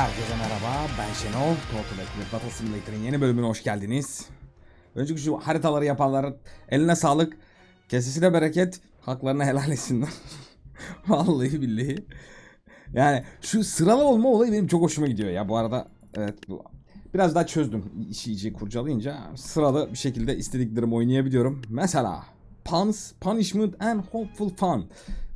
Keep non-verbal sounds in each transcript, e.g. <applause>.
Herkese merhaba, ben Şenol. Total Eclipse Data Simulator'ın yeni bölümüne hoş geldiniz. Önceki şu haritaları yapanların eline sağlık, kesesine bereket, haklarını helal etsinler. <laughs> Vallahi billahi. Yani şu sıralı olma olayı benim çok hoşuma gidiyor ya. Bu arada evet biraz daha çözdüm işi iyice kurcalayınca sıralı bir şekilde istediklerimi oynayabiliyorum. Mesela Puns, Punishment and Hopeful Fun.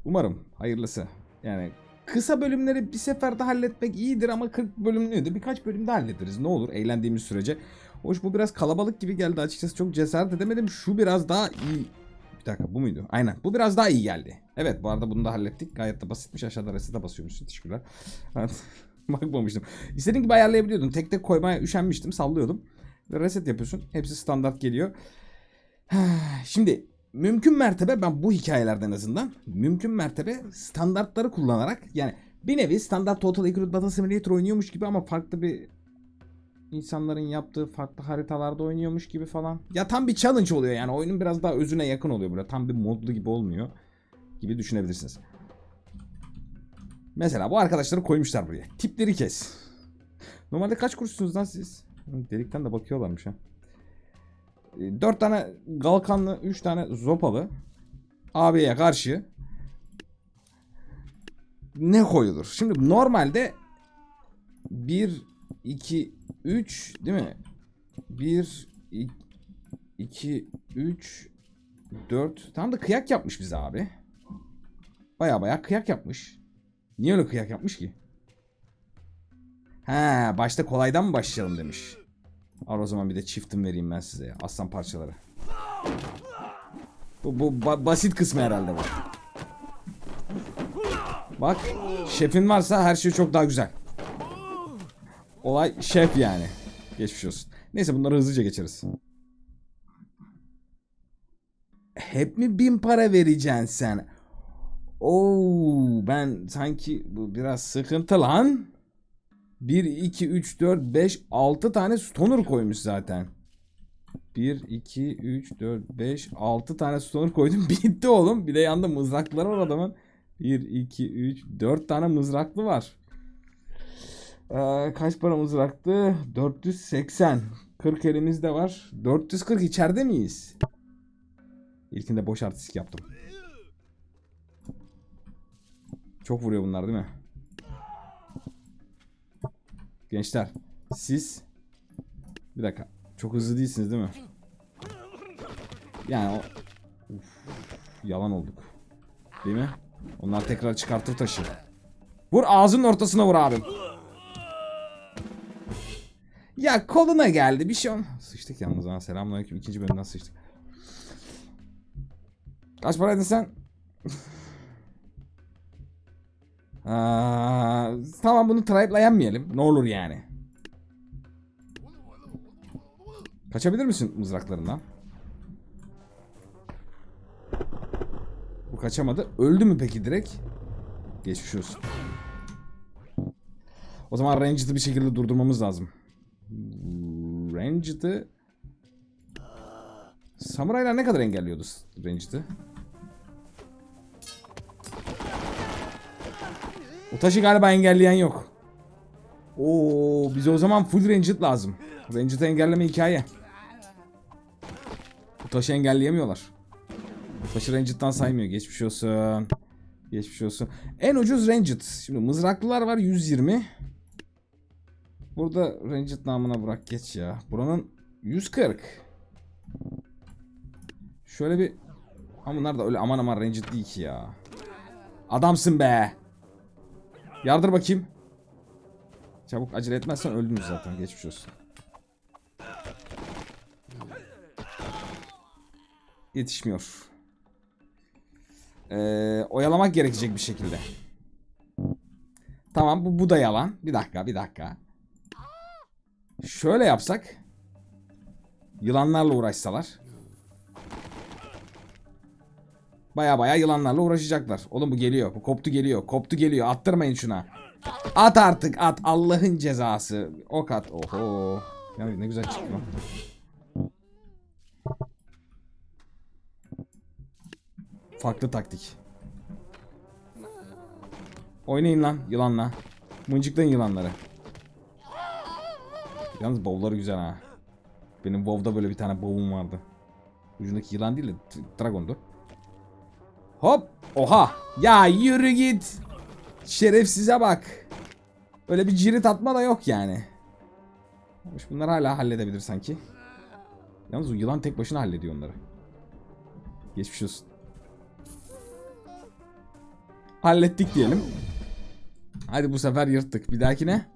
Umarım hayırlısı. Yani kısa bölümleri bir seferde halletmek iyidir ama 40 bölümlüğü de birkaç bölümde hallederiz. Ne olur eğlendiğimiz sürece. Hoş bu biraz kalabalık gibi geldi açıkçası çok cesaret edemedim. Şu biraz daha iyi. Bir dakika bu muydu? Aynen bu biraz daha iyi geldi. Evet bu arada bunu da hallettik. Gayet de basitmiş aşağıda resete basıyormuşsun. Teşekkürler. <laughs> Bakmamıştım. İstediğin gibi ayarlayabiliyordun. Tek tek koymaya üşenmiştim. Sallıyordum. Reset yapıyorsun. Hepsi standart geliyor. <sighs> Şimdi mümkün mertebe ben bu hikayelerden en azından mümkün mertebe standartları kullanarak yani bir nevi standart Total Eclipse Battle Simulator oynuyormuş gibi ama farklı bir insanların yaptığı farklı haritalarda oynuyormuş gibi falan. Ya tam bir challenge oluyor yani oyunun biraz daha özüne yakın oluyor böyle tam bir modlu gibi olmuyor gibi düşünebilirsiniz. Mesela bu arkadaşları koymuşlar buraya. Tipleri kes. Normalde kaç kuruşsunuz lan siz? Delikten de bakıyorlarmış ha. 4 tane Galkanlı, 3 tane Zopalı abiye karşı ne koyulur? Şimdi normalde 1 2 3 değil mi? 1 2 3 4 Tam da kıyak yapmış bize abi. Baya baya kıyak yapmış. Niye öyle kıyak yapmış ki? He, başta kolaydan mı başlayalım demiş. Al o zaman bir de çiftim vereyim ben size. Aslan parçaları. Bu, bu ba- basit kısmı herhalde bu. Bak şefin varsa her şey çok daha güzel. Olay şef yani. Geçmiş olsun. Neyse bunları hızlıca geçeriz. Hep mi bin para vereceksin sen? Oo ben sanki bu biraz sıkıntı lan. 1, 2, 3, 4, 5, 6 tane stoner koymuş zaten. 1, 2, 3, 4, 5, 6 tane stoner koydum. <laughs> Bitti oğlum. Bir de yanında mızrakları var adamın. 1, 2, 3, 4 tane mızraklı var. Ee, kaç para mızraktı? 480. 40 elimizde var. 440 içeride miyiz? İlkinde boş artistik yaptım. Çok vuruyor bunlar değil mi? Gençler siz bir dakika çok hızlı değilsiniz değil mi? Yani o Uf, yalan olduk. Değil mi? Onlar tekrar çıkartır taşı. Vur ağzının ortasına vur abim. Ya koluna geldi bir şey olmaz. Sıçtık yalnız ha. Selamünaleyküm. ikinci bölümden sıçtık. Kaç paraydın sen? Aa, tamam bunu tribe'la yenmeyelim. Ne olur yani. Kaçabilir misin mızraklarından? Bu kaçamadı. Öldü mü peki direkt? Geçmiş olsun. O zaman Ranged'ı bir şekilde durdurmamız lazım. Ranged'ı... Samuraylar ne kadar engelliyordu Ranged'ı? O taşı galiba engelleyen yok. Oo, bize o zaman full Ranged lazım. Ranged'ı engelleme hikaye. Bu taşı engelleyemiyorlar. Bu taşı Ranged'dan saymıyor. Geçmiş olsun. Geçmiş olsun. En ucuz Ranged. Şimdi mızraklılar var 120. Burada Ranged namına bırak geç ya. Buranın 140. Şöyle bir... Ama bunlar da öyle aman aman Ranged değil ki ya. Adamsın be. Yardır bakayım. Çabuk acele etmezsen öldünüz zaten. Geçmiş olsun. Yetişmiyor. Ee, oyalamak gerekecek bir şekilde. Tamam bu, bu da yalan. Bir dakika bir dakika. Şöyle yapsak. Yılanlarla uğraşsalar. Baya baya yılanlarla uğraşacaklar. Oğlum bu geliyor. Bu koptu geliyor. Koptu geliyor. Attırmayın şuna. At artık at. Allah'ın cezası. Ok at. Oho. Ya ne güzel çıktı lan. Farklı taktik. Oynayın lan yılanla. Mıncıklayın yılanları. Yalnız bavulları güzel ha. Benim WoW'da böyle bir tane bavum vardı. Ucundaki yılan değil de dragondu. Hop! Oha! Ya yürü git! Şerefsize bak. Öyle bir cirit atma da yok yani. Bunları hala halledebilir sanki. Yalnız o yılan tek başına hallediyor onları. Geçmiş olsun. Hallettik diyelim. Hadi bu sefer yırttık. Bir dahakine.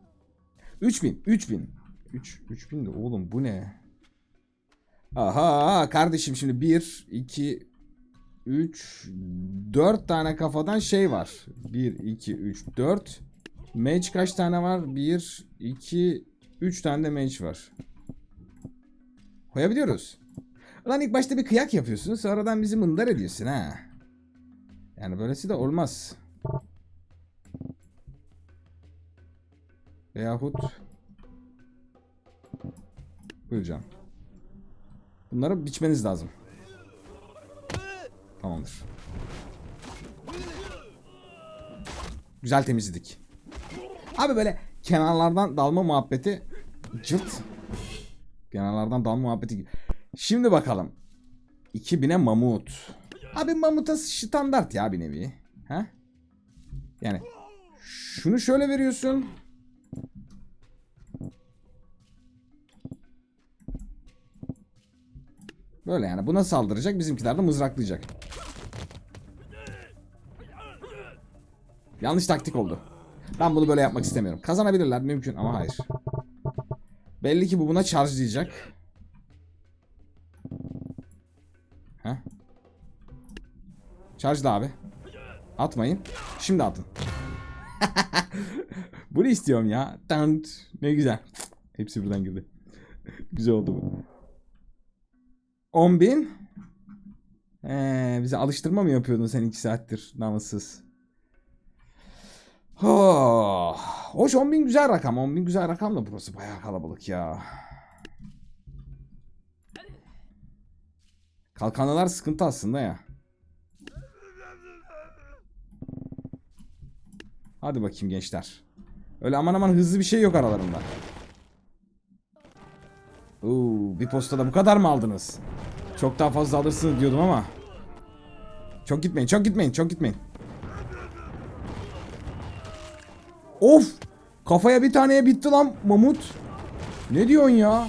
3000. 3000. 3 3000 de oğlum bu ne? Aha kardeşim şimdi 1 2 3 4 tane kafadan şey var. 1 2 3 4 Mage kaç tane var? 1 2 3 tane de mage var. Koyabiliyoruz. Ulan ilk başta bir kıyak yapıyorsun sonradan bizi mındar ediyorsun ha. Yani böylesi de olmaz. Veyahut Buyur canım. Bunları biçmeniz lazım. Tamamdır. Güzel temizledik. Abi böyle kenarlardan dalma muhabbeti cırt. Kenarlardan dalma muhabbeti. Şimdi bakalım. 2000'e mamut. Abi mamuta standart ya bir nevi. Ha? Yani şunu şöyle veriyorsun. Böyle yani buna saldıracak bizimkiler de mızraklayacak. Yanlış taktik oldu. Ben bunu böyle yapmak istemiyorum. Kazanabilirler mümkün ama hayır. Belli ki bu buna charge'layacak. Heh. Charge'la abi. Atmayın. Şimdi atın. <laughs> Bunu istiyorum ya. Tant. Ne güzel. Hepsi buradan girdi. <laughs> güzel oldu bu. 10 bin. Ee, bize alıştırma mı yapıyordun sen 2 saattir namussuz? Oh. Hoş 10 bin güzel rakam. 10 bin güzel rakam da burası bayağı kalabalık ya. Kalkanlılar sıkıntı aslında ya. Hadi bakayım gençler. Öyle aman aman hızlı bir şey yok aralarında. Oo, bir postada bu kadar mı aldınız? Çok daha fazla alırsınız diyordum ama. Çok gitmeyin, çok gitmeyin, çok gitmeyin. Of! Kafaya bir taneye bitti lan mamut. Ne diyorsun ya?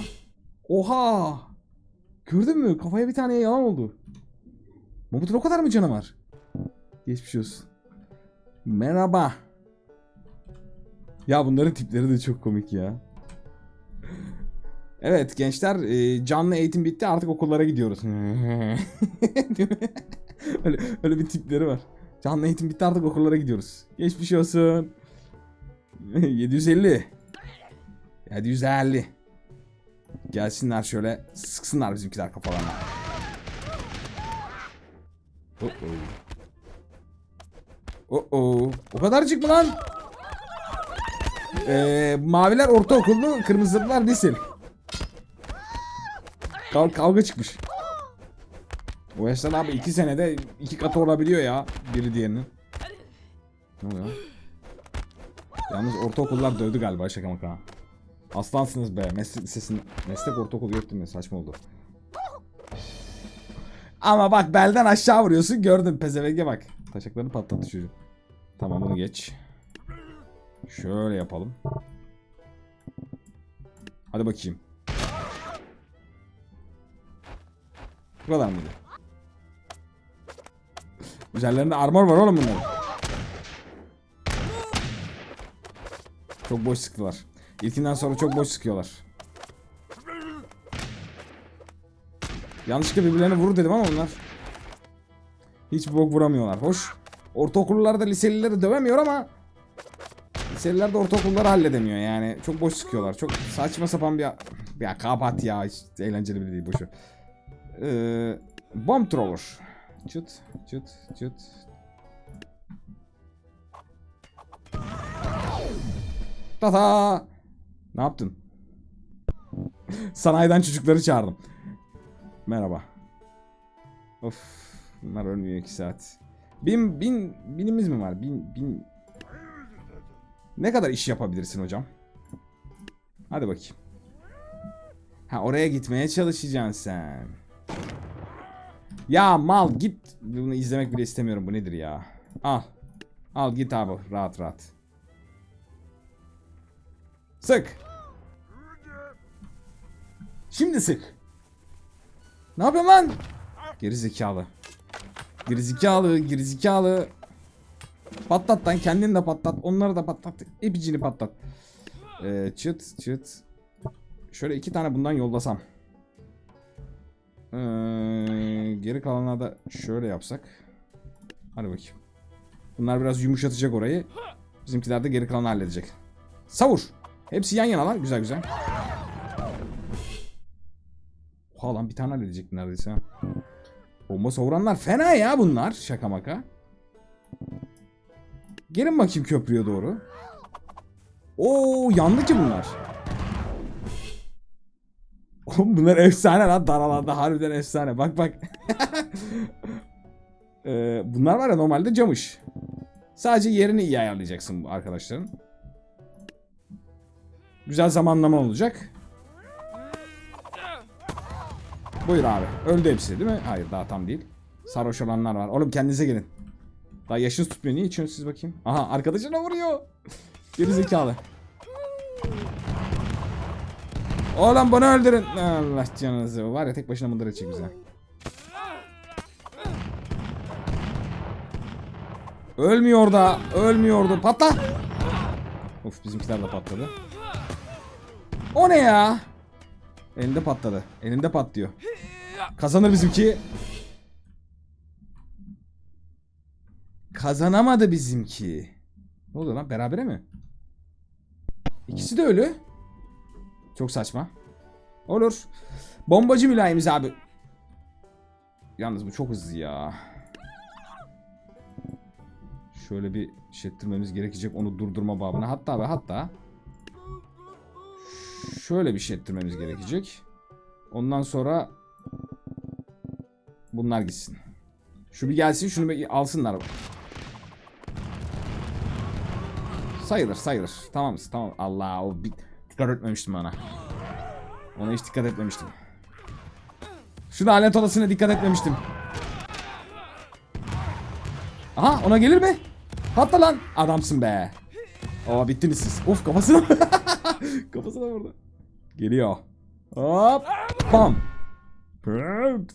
Oha! Gördün mü? Kafaya bir taneye yalan oldu. Mamutun o kadar mı canı var? Geçmiş olsun. Merhaba. Ya bunların tipleri de çok komik ya. Evet gençler e, canlı eğitim bitti artık okullara gidiyoruz. <laughs> öyle, öyle bir tipleri var. Canlı eğitim bitti artık okullara gidiyoruz. Geçmiş olsun. <laughs> 750. 750. Gelsinler şöyle sıksınlar bizimkiler kafalarına. Oh oh. Oh oh. O kadarcık mı lan? Ee, maviler ortaokullu, kırmızılar liseli. Kav kavga çıkmış. O yaştan abi iki senede iki katı olabiliyor ya biri diğerinin. Ne oluyor? Yalnız ortaokullar dövdü galiba şaka maka. Aslansınız be. Meslek lisesinin meslek ortaokulu yok değil? Saçma oldu. Ama bak belden aşağı vuruyorsun gördün pezevenge bak. Taşaklarını patlattı çocuk. Tamam bunu geç. Şöyle yapalım. Hadi bakayım. Bu kadar mıydı? Üzerlerinde armor var oğlum bunların. Çok boş sıktılar. İlkinden sonra çok boş sıkıyorlar. Yanlışlıkla birbirlerine vurur dedim ama onlar. Hiç bok vuramıyorlar. Hoş. Ortaokullarda liselileri dövemiyor ama liseliler de ortaokulları halledemiyor yani. Çok boş sıkıyorlar. Çok saçma sapan bir... Ya kapat ya. Hiç eğlenceli bile değil boşu. Ee, bomb thrower. Çıt çıt çıt. Tata. Ne yaptın? Sanayiden çocukları çağırdım. Merhaba. Of. Bunlar ölmüyor 2 saat. Bin, bin, binimiz mi var? Bin, bin. Ne kadar iş yapabilirsin hocam? Hadi bakayım. Ha oraya gitmeye çalışacaksın sen. Ya mal git. Bunu izlemek bile istemiyorum. Bu nedir ya? Al. Al git abi. Rahat rahat. Sık. Şimdi sık. Ne yapıyorsun lan? Geri zekalı. Geri zekalı, geri. Patlat lan kendini de patlat. Onları da patlat. Epicini patlat. Ee, çıt çıt. Şöyle iki tane bundan yollasam. Ee, geri kalanına da şöyle yapsak. Hadi bakayım. Bunlar biraz yumuşatacak orayı. Bizimkiler de geri kalanı halledecek. Savur. Hepsi yan yanalar. Güzel güzel. Oha lan bir tane halledecek neredeyse. Bomba savuranlar fena ya bunlar. Şaka maka. Gelin bakayım köprüye doğru. Oo yandı ki bunlar. Oğlum bunlar efsane lan dar alanda harbiden efsane. Bak bak. <laughs> Ee, bunlar var ya normalde camış. Sadece yerini iyi ayarlayacaksın bu arkadaşların. Güzel zamanlama olacak. Buyur abi. Öldü hepsi değil mi? Hayır daha tam değil. Sarhoş olanlar var. Oğlum kendinize gelin. Daha yaşınız tutmuyor. Niye içiyorsunuz siz bakayım? Aha arkadaşına vuruyor. <laughs> Geri zekalı. Oğlum bunu öldürün. Allah canınızı. Var ya tek başına mındır edecek bize. Ölmüyor da. Ölmüyordu. Patla. Of bizimkiler de patladı. O ne ya? Elinde patladı. Elinde patlıyor. Kazanır bizimki. Kazanamadı bizimki. Ne oluyor lan? Berabere mi? İkisi de ölü. Çok saçma. Olur. Bombacı mülayimiz abi. Yalnız bu çok hızlı ya. Şöyle bir şey ettirmemiz gerekecek onu durdurma babına. Hatta ve hatta şöyle bir şey ettirmemiz gerekecek. Ondan sonra bunlar gitsin. Şu bir gelsin şunu bir alsınlar. Sayılır sayılır. Tamam tamam. Allah o bir dikkat etmemiştim ona. Ona hiç dikkat etmemiştim. Şu lanet olasına dikkat etmemiştim. Aha ona gelir mi? Hatta lan adamsın be. Aa bittiniz siz. Of kafasına. <laughs> kafasına vurdu. Geliyor. Hop. Bam. Pırps.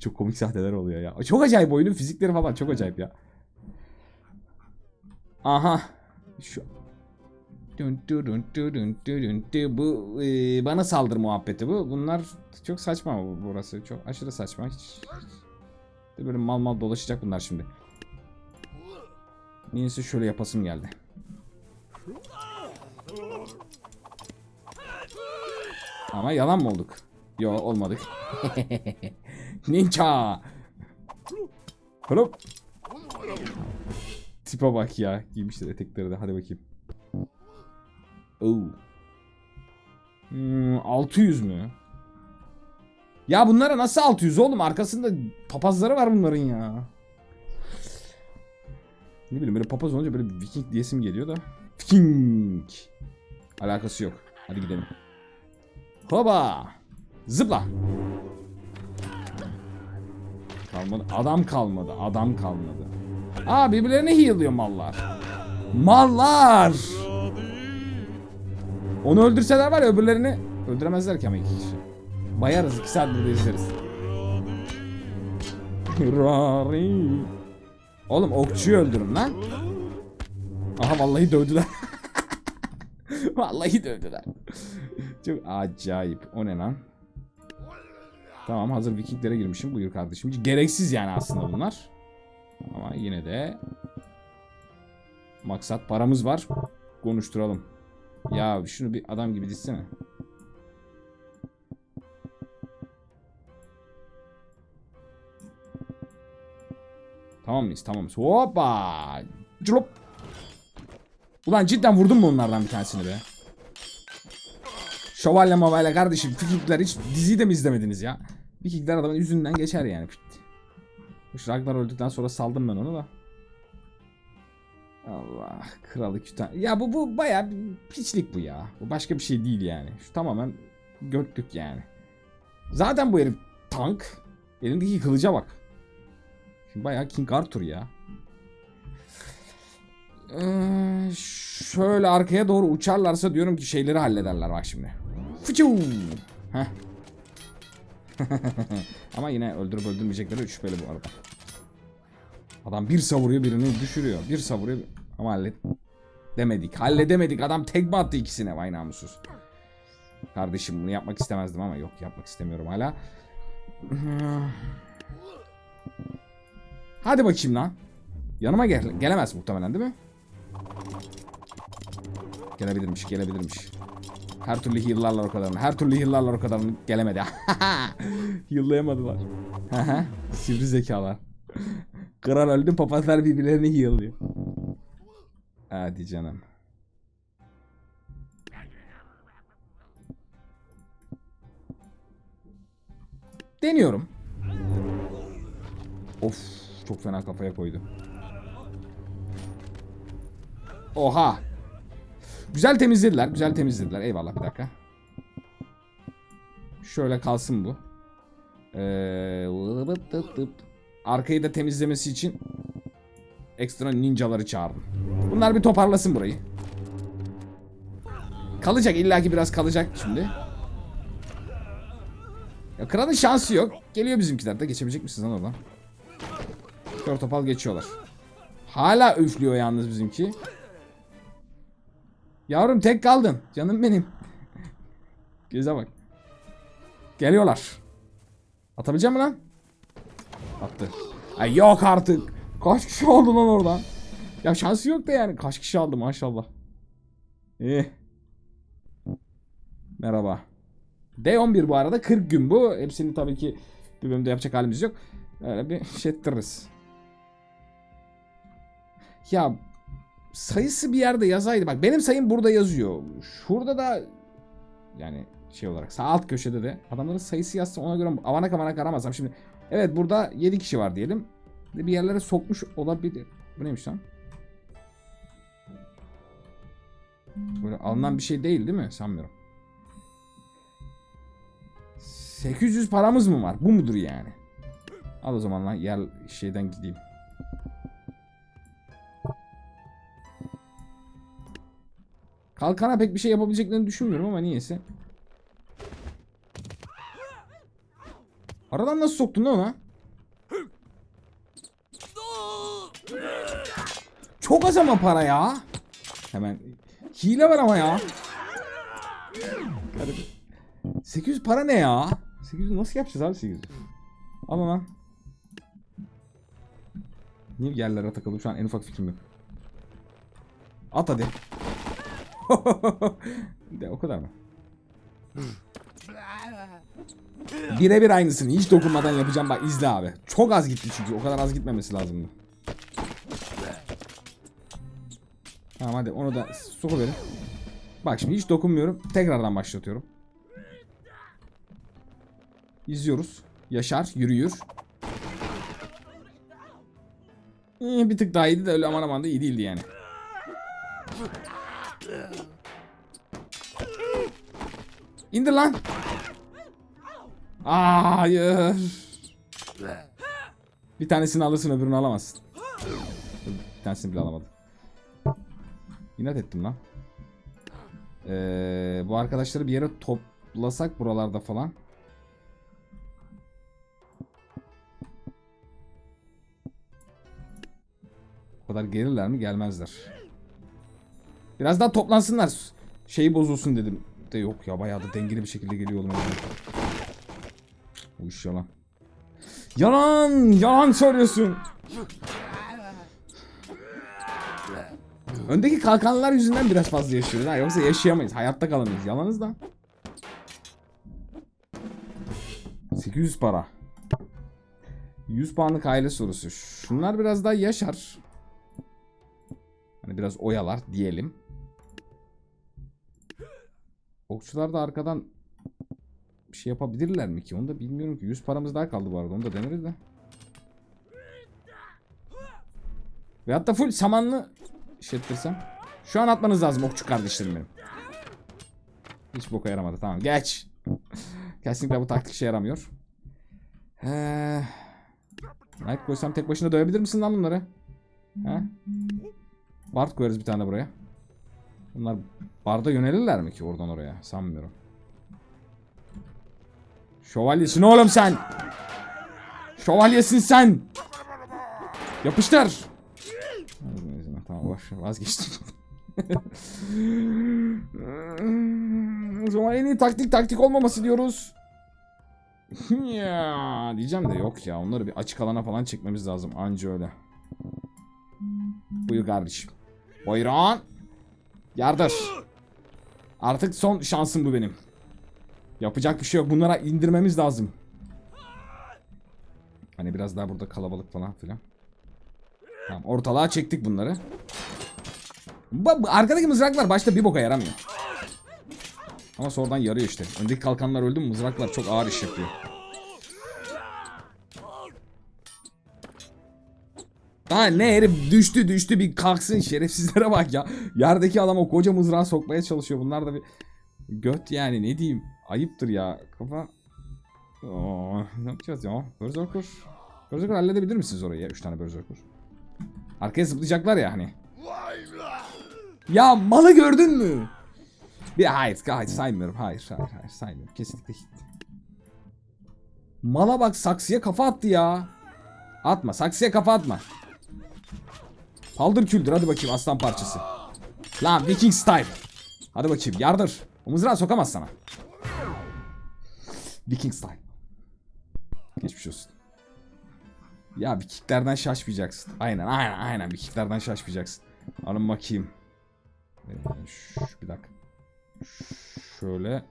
çok komik sahneler oluyor ya. Çok acayip oyunun fizikleri falan çok acayip ya. Aha. Şu Bu e, bana saldır muhabbeti bu. Bunlar çok saçma bu burası. Çok aşırı saçma. Hiç- böyle mal mal dolaşacak bunlar şimdi. Niyeyse şöyle yapasım geldi. Ama yalan mı olduk? Yo olmadık. <laughs> Ninja. Hop. Tipe bak ya. Giymişler etekleri de. Hadi bakayım. Oo. Hmm, 600 mü? Ya bunlara nasıl 600 oğlum? Arkasında papazları var bunların ya. Ne bileyim böyle papaz olunca böyle viking diyesim geliyor da. Viking. Alakası yok. Hadi gidelim. Hoba. Zıpla. Kalmadı. Adam kalmadı. Adam kalmadı. Aa birbirlerini heal'lıyor mallar. Mallar. Onu öldürseler var ya öbürlerini öldüremezler ki ama iki kişi. Bayarız iki saat burada izleriz. Oğlum okçuyu öldürün lan. Aha vallahi dövdüler. <laughs> vallahi dövdüler. Çok acayip. O ne lan? Tamam hazır vikinglere girmişim. Buyur kardeşim. Gereksiz yani aslında bunlar. Ama yine de maksat paramız var. Konuşturalım. Ya şunu bir adam gibi dizsene. Tamam mıyız? Tamamız. Hoppa! Culup! Ulan cidden vurdun mu onlardan bir tanesini be? Şövalye mavalye kardeşim. Vikingler hiç diziyi de mi izlemediniz ya? Vikingler adamın yüzünden geçer yani. Bu Ragnar öldükten sonra saldım ben onu da. Allah kralı küten. Ya bu bu baya piçlik bu ya. Bu başka bir şey değil yani. Şu tamamen götlük yani. Zaten bu herif tank. Elindeki kılıca bak. Şimdi bayağı King Arthur ya. Ee, şöyle arkaya doğru uçarlarsa diyorum ki şeyleri hallederler bak şimdi. Heh. <laughs> Ama yine öldürüp öldürmeyecekleri şüpheli bu arada. Adam bir savuruyor birini düşürüyor. Bir savuruyor ama hallet demedik. Halledemedik. Adam tekme attı ikisine vay namussuz. Kardeşim bunu yapmak istemezdim ama yok yapmak istemiyorum hala. Hadi bakayım lan. Yanıma gel gelemez muhtemelen değil mi? Gelebilirmiş, gelebilirmiş. Her türlü heal'larlar o kadarını. Her türlü heal'larlar o kadarını gelemedi. <laughs> Heal'layamadılar. Sivri zekalar. Kral öldü papazlar birbirlerini heal'lıyor. Hadi canım. Deniyorum. Of çok fena kafaya koydu. Oha. Güzel temizlediler. Güzel temizlediler. Eyvallah bir dakika. Şöyle kalsın bu. Ee. Arkayı da temizlemesi için ekstra ninjaları çağırdım. Bunlar bir toparlasın burayı. Kalacak illaki biraz kalacak şimdi. Ya kralın şansı yok. Geliyor bizimkiler de geçebilecek misiniz lan oradan? Kör topal geçiyorlar. Hala üflüyor yalnız bizimki. Yavrum tek kaldın. Canım benim. <laughs> Göze bak. Geliyorlar. Atabilecek mi lan? Attı. Ay yok artık. Kaç kişi oldu lan oradan? Ya şansı yok da yani. Kaç kişi aldı maşallah. İyi. Merhaba. D11 bu arada 40 gün bu. Hepsini tabii ki bir bölümde yapacak halimiz yok. Öyle bir şey ettiririz. Ya sayısı bir yerde yazaydı. Bak benim sayım burada yazıyor. Şurada da yani şey olarak sağ alt köşede de adamların sayısı yazsa ona göre avanak avanak aramazsam. Şimdi evet burada 7 kişi var diyelim. Bir yerlere sokmuş olabilir. Bu neymiş lan? Böyle alınan bir şey değil değil mi? Sanmıyorum. 800 paramız mı var? Bu mudur yani? Al o zaman lan yer şeyden gideyim. Kalkana pek bir şey yapabileceklerini düşünmüyorum ama niyeyse. Aradan nasıl soktun lan ona? Çok az ama para ya. Hemen hile var ama ya. Hadi. 800 para ne ya? 800 nasıl yapacağız abi 800? Al lan. Niye yerlere takıldım şu an en ufak fikrim yok. At hadi. <laughs> De o kadar mı? Birebir aynısını hiç dokunmadan yapacağım bak izle abi. Çok az gitti çünkü o kadar az gitmemesi lazımdı. Tamam hadi onu da sokuverin. Bak şimdi hiç dokunmuyorum. Tekrardan başlatıyorum. İzliyoruz. Yaşar yürüyor. Ee, bir tık daha iyiydi de öyle aman aman da iyi değildi yani. İndir lan. Aa, Hayır. Bir tanesini alırsın öbürünü alamazsın. Bir tanesini bile alamadım. İnat ettim lan. Ee, bu arkadaşları bir yere toplasak buralarda falan. O kadar gelirler mi? Gelmezler. Biraz daha toplansınlar. Şeyi bozulsun dedim. De yok ya bayağı da dengeli bir şekilde geliyor oğlum. Bu iş yalan. Yalan! Yalan söylüyorsun. Öndeki kalkanlar yüzünden biraz fazla yaşıyoruz ha. Yoksa yaşayamayız. Hayatta kalamayız. Yalanız da. 800 para. 100 puanlık aile sorusu. Şunlar biraz daha yaşar. Hani biraz oyalar diyelim. Okçular da arkadan bir şey yapabilirler mi ki? Onu da bilmiyorum ki. 100 paramız daha kaldı bu arada. Onu da deneriz de. Ve hatta full samanlı işlettirsem. Şu an atmanız lazım okçu kardeşlerim benim. Hiç boka yaramadı. Tamam geç. <laughs> Kesinlikle bu taktik işe yaramıyor. Ee, Knight koysam tek başına dövebilir misin lan bunları? Ha? Bard koyarız bir tane buraya. Bunlar barda yönelirler mi ki oradan oraya? Sanmıyorum. Şövalyesin oğlum sen. Şövalyesin sen. Yapıştır. Boş vazgeçtim. o zaman en iyi taktik taktik olmaması diyoruz. <laughs> ya diyeceğim de yok ya onları bir açık alana falan çekmemiz lazım anca öyle. Buyur kardeşim. Buyurun. Yardır. Artık son şansım bu benim. Yapacak bir şey yok. Bunlara indirmemiz lazım. Hani biraz daha burada kalabalık falan filan. Tamam ortalığa çektik bunları. Bu arkadaki mızraklar başta bir boka yaramıyor. Ama sonradan yarıyor işte. Öndeki kalkanlar öldü mü mızraklar çok ağır iş yapıyor. Daha ne herif düştü düştü bir kalksın şerefsizlere bak ya. Yerdeki adam o koca mızrağı sokmaya çalışıyor. Bunlar da bir göt yani ne diyeyim. Ayıptır ya. Kafa Aa, ne yapacağız ya? Berserker. Berserker halledebilir misiniz orayı ya? 3 tane Berserker. Arkaya zıplayacaklar ya hani. Ya malı gördün mü? Bir hayır, hayır saymıyorum. Hayır, hayır, hayır saymıyorum. Kesinlikle hiç. Mala bak saksıya kafa attı ya. Atma, saksıya kafa atma. Paldır küldür hadi bakayım aslan parçası. Lan Viking style. Hadi bakayım yardır. O mızrağı sokamaz sana. Viking style. Geçmiş olsun. Ya bir kicklerden şaşmayacaksın. Aynen aynen aynen bir kicklerden şaşmayacaksın. Alın bakayım. Ee, bir dakika. Şöyle.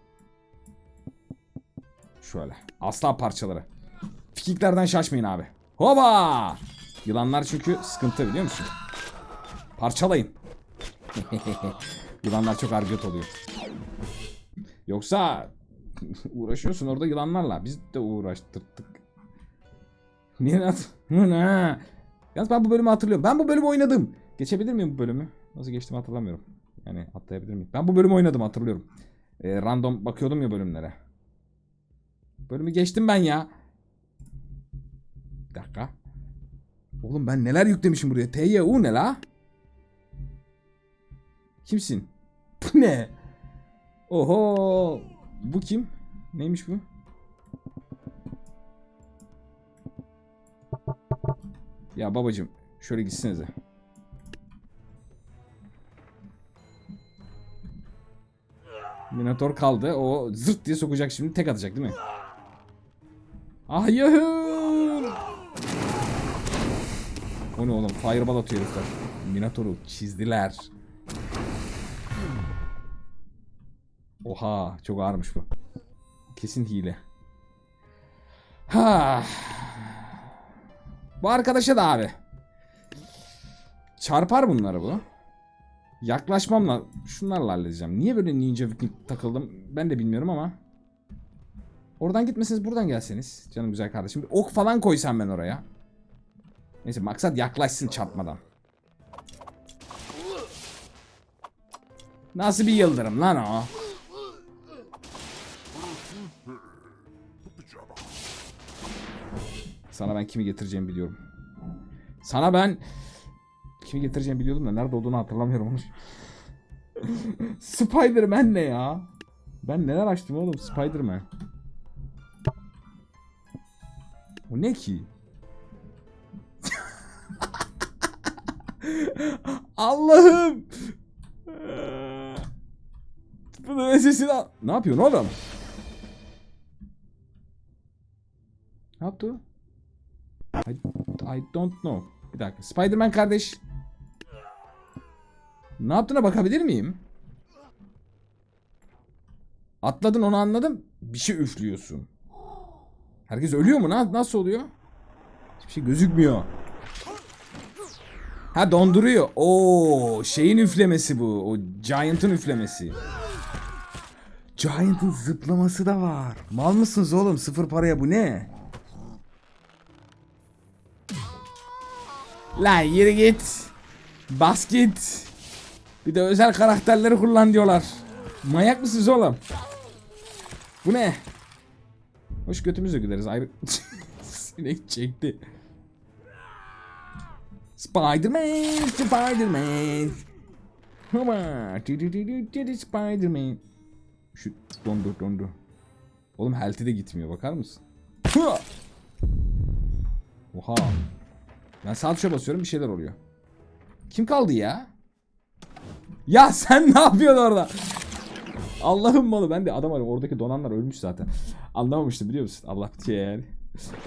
Şöyle. Aslan parçaları. Fikiklerden şaşmayın abi. Hoba! Yılanlar çünkü sıkıntı biliyor musun? Parçalayın. <laughs> Yılanlar çok argöt oluyor. Yoksa <laughs> uğraşıyorsun orada yılanlarla. Biz de uğraştırdık. Ne? Yalnız ben bu bölümü hatırlıyorum. Ben bu bölümü oynadım. Geçebilir miyim bu bölümü? Nasıl geçtim hatırlamıyorum. Yani atlayabilir miyim? Ben bu bölümü oynadım hatırlıyorum. Ee, random bakıyordum ya bölümlere. Bölümü geçtim ben ya. Bir dakika. Oğlum ben neler yüklemişim buraya? TYU ne la? Kimsin? Bu ne? Oho. Bu kim? Neymiş bu? Ya babacım şöyle gitsenize. Minotaur kaldı. O zırt diye sokacak şimdi. Tek atacak değil mi? Hayır. O ne oğlum? Fireball atıyor herifler. Minotaur'u çizdiler. Oha çok ağırmış bu. Kesin hile. Ha. Bu arkadaşa da abi. Çarpar bunları bu. Yaklaşmamla şunlarla halledeceğim. Niye böyle ninja viking takıldım ben de bilmiyorum ama. Oradan gitmeseniz buradan gelseniz canım güzel kardeşim. Ok falan koysam ben oraya. Neyse maksat yaklaşsın çarpmadan. Nasıl bir yıldırım lan o? Sana ben kimi getireceğimi biliyorum. Sana ben kimi getireceğimi biliyordum da nerede olduğunu hatırlamıyorum onu. <laughs> Spider-Man ne ya? Ben neler açtım oğlum Spider-Man. O ne ki? <laughs> Allah'ım. Bunun sesini al. Ne yapıyorsun oğlum? Ne yaptı? I, I don't know. Bir dakika. Spider-Man kardeş. Ne yaptığına bakabilir miyim? Atladın onu anladım. Bir şey üflüyorsun. Herkes ölüyor mu? Na- Nasıl oluyor? Hiçbir şey gözükmüyor. Ha donduruyor. Oo, şeyin üflemesi bu. O Giant'ın üflemesi. Giant'ın zıplaması da var. Mal mısınız oğlum? Sıfır paraya bu ne? Lan yürü git. Bas git. Bir de özel karakterleri kullan diyorlar. Manyak mısınız oğlum? Bu ne? Hoş götümüzle güleriz ayrı. <laughs> Sinek çekti. Spider-Man, Spider-Man. Di- Spider-Man. Şu dondu dondu. Oğlum health'i de gitmiyor bakar mısın? Oha. Ben sağ tuşa basıyorum bir şeyler oluyor. Kim kaldı ya? Ya sen ne yapıyorsun orada? Allah'ım malı ben de adam. Oradaki donanlar ölmüş zaten. Anlamamıştım biliyor musun? Allah yani.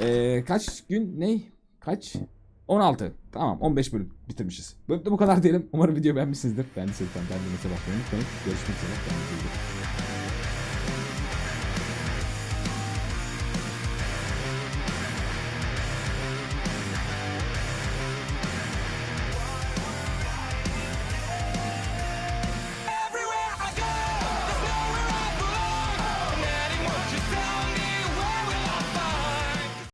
Ee, kaç gün ne? Kaç? 16. Tamam 15 bölüm bitirmişiz. Bölümde bu kadar diyelim. Umarım video beğenmişsinizdir. Kendinize bakmayı unutmayın. Görüşmek üzere.